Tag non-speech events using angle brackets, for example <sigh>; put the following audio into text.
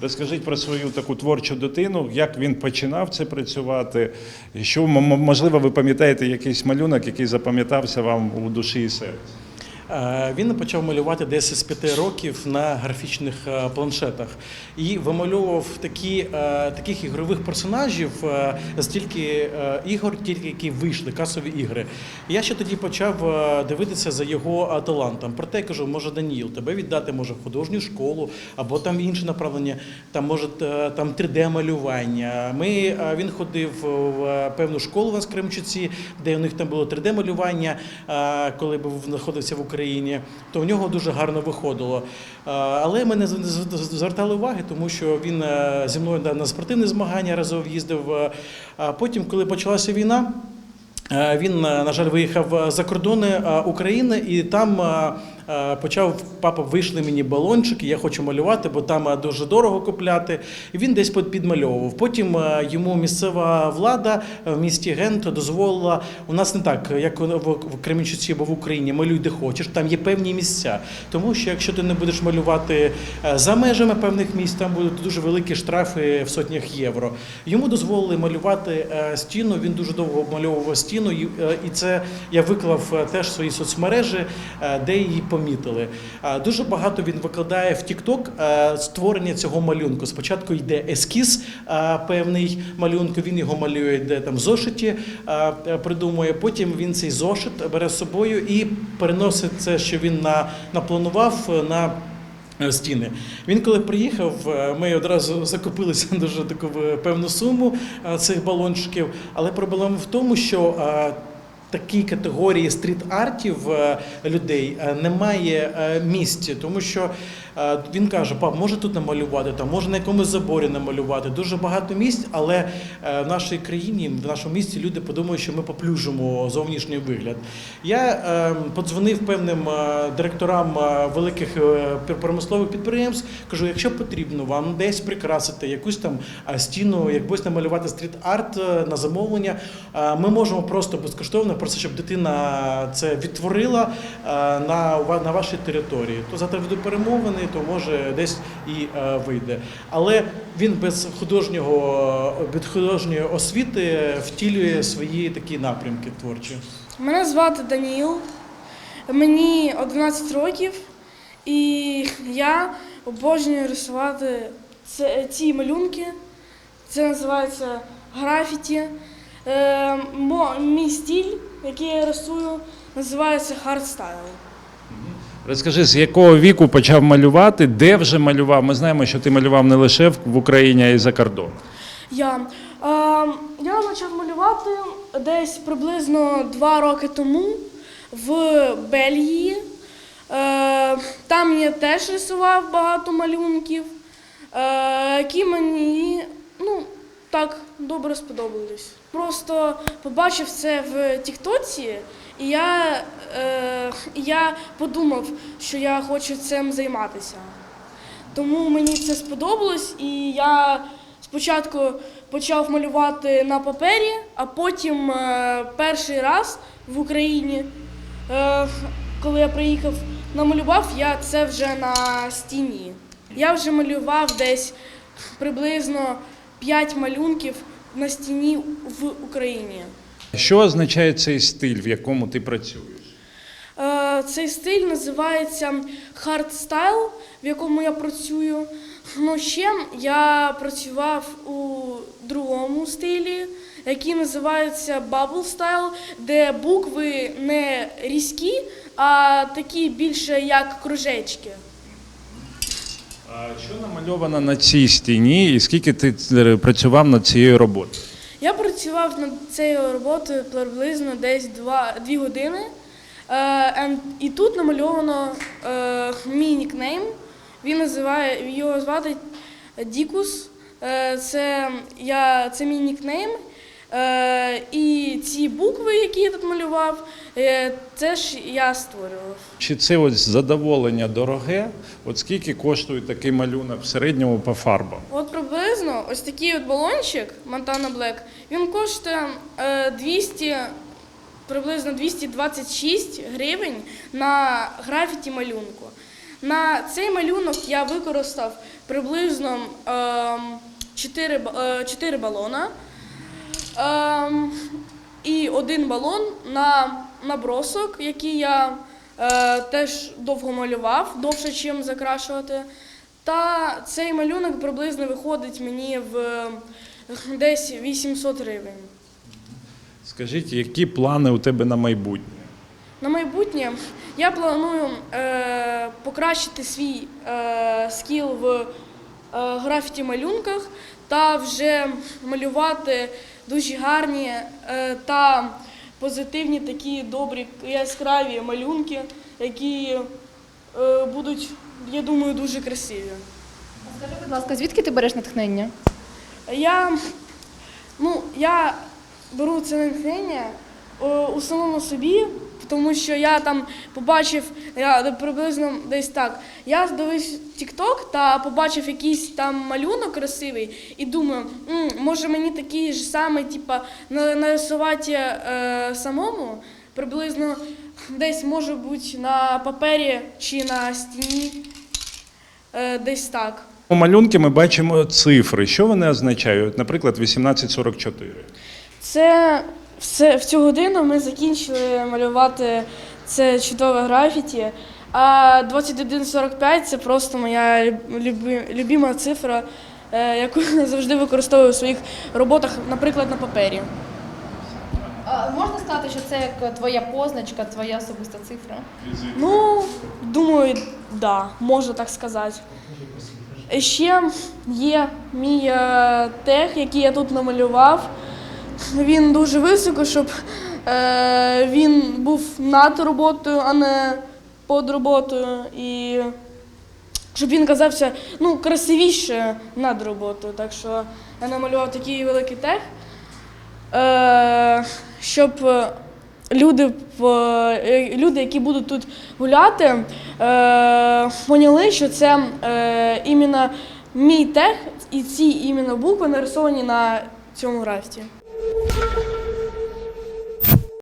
Розкажіть про свою таку творчу дитину, як він починав це працювати, що можливо ви пам'ятаєте якийсь малюнок, який запам'ятався вам у душі і серці. Е, Він почав малювати десь з п'яти років на графічних е, планшетах і вимальовував такі, е, таких ігрових персонажів з тільки е, ігор, тільки які вийшли, касові ігри. Я ще тоді почав дивитися за його талантом. Проте я кажу, може Даніїл, тебе віддати може в художню школу або там інше направлення, там може там 3D-малювання. Ми він ходив в певну школу в Кремчуці, де у них там було 3D-малювання, е, коли був знаходився в Україні, то в нього дуже гарно виходило. Е, Але ми не з- з- з- звертали уваги, тому що він е, зі мною на- спортивні змагання разом їздив. Е, А потім, коли почалася війна. Він, на жаль, виїхав за кордони України і там почав папа вийшли мені балончики, я хочу малювати, бо там е, дуже дорого купляти. І він десь під- підмальовував. Потім е, йому місцева влада е, в місті Гент дозволила. У нас не так, як в Кременчуці або в Україні, малюй де хочеш. Там є певні місця. Тому що якщо ти не будеш малювати е, за межами певних місць, там будуть дуже великі штрафи в сотнях євро. Йому дозволили малювати е, стіну. Він дуже довго обмальовував стіну, і е, це я виклав е, теж в свої соцмережі, е, де її помітили. Дуже багато він викладає в е, створення цього малюнку. Спочатку йде ескіз певний малюнку, він його малює, де там в зошиті е, придумує. Потім він цей зошит бере з собою і переносить це, що він на, напланував на е, стіни. Він коли приїхав, е, ми одразу <laughs> закупилися дуже таку певну суму цих балончиків. Але проблема в тому, що такій категорії стріт-артів е, людей е, немає е, місць, тому що він каже: пап, може тут намалювати, там може на якомусь заборі намалювати. Дуже багато місць, але е, в нашій країні, в нашому місті люди подумають, що ми поплюжимо зовнішній вигляд. Я е, подзвонив певним е, директорам е, великих е, промислових підприємств. Кажу, якщо потрібно вам десь прикрасити якусь там е, стіну, якось намалювати стріт-арт е, на замовлення, е, ми можемо просто безкоштовно, просто щоб дитина це відтворила е, на вашій території. То завтра веду перемовини, то може десь і е, вийде. Але він без художнього без художньої освіти втілює свої такі напрямки творчі. Мене звати Даніл, мені 11 років, і я обожнюю рисувати ці малюнки. Це називається графіті. Е, мій стиль, який я рисую, називається хардстайл. Розкажи, з якого віку почав малювати, де вже малював? Ми знаємо, що ти малював не лише в Україні, а й за кордон. Я, е, я почав малювати десь приблизно два роки тому в Бельгії. Е, там я теж рисував багато малюнків, е, які мені ну, так добре сподобались. Просто побачив це в Тіктоці, і я, е, я подумав, що я хочу цим займатися. Тому мені це сподобалось, і я спочатку почав малювати на папері, а потім е, перший раз в Україні, е, коли я приїхав, намалював я це вже на стіні. Я вже малював десь приблизно 5 малюнки на стіні в Україні. Що означає цей стиль, в якому ти працюєш? Цей стиль називається хардстайл, в якому я працюю. Ну, ще я працював у другому стилі, який називається bubble style, де букви не різкі, а такі більше як кружечки. А що намальовано на цій стіні, і скільки ти е, працював над цією роботою? Я працював над цією роботою приблизно десь 2, 2 години. Е, і тут намальовано е, мій нікнейм. Він називає його звати Дікус. Е, це, я, це мій нікнейм. І ці букви, які я тут малював, це ж я створював. Чи це ось задоволення дороге? От скільки коштує такий малюнок в середньому по фарбам? От приблизно ось такий от балончик Montana Black, він коштує е, 200, приблизно 226 гривень на графіті малюнку. На цей малюнок я використав приблизно ем, 4, ба- е, 4 балона ем, і один балон на набросок, який я е, теж довго малював, довше, ніж закрашувати. Та цей малюнок приблизно виходить мені в е, десь 800 гривень. Скажіть, які плани у тебе на майбутнє? На майбутнє я планую е, покращити свій е, скіл в е, графіті малюнках та вже малювати дуже гарні е, та позитивні такі добрі яскраві малюнки, які е, будуть, я думаю, дуже красиві. Скажи, будь ласка, звідки ти береш натхнення? Я, ну, я беру це натхнення е, у самому собі, тому що я там побачив я приблизно десь так. Я дивився TikTok та побачив якийсь там малюнок красивий і думаю, «М, може мені такий ж самий, типа, нарисувати е, самому. Приблизно десь може бути на папері чи на стіні. Е, десь так. У малюнки ми бачимо цифри. Що вони означають? Наприклад, 1844. Це все в цю годину ми закінчили малювати це чудове графіті. А 2145 це просто моя любима цифра, е, яку я <laughs> завжди використовую у своїх роботах, наприклад, на папері. А, можна сказати, що це як твоя позначка, твоя особиста цифра? Ну, думаю, да, можу так сказати. Ще є мій е, тех, який я тут намалював. Він дуже високо, щоб е, він був над роботою, а не під роботою. І щоб він казався ну, красивіше над роботою. Так що я намалював такий великий тех, е, щоб люди, е, люди, які будуть тут гуляти, е, поняли, що це е, іменно мій тех і ці іменно букви нарисовані на цьому графіті. you.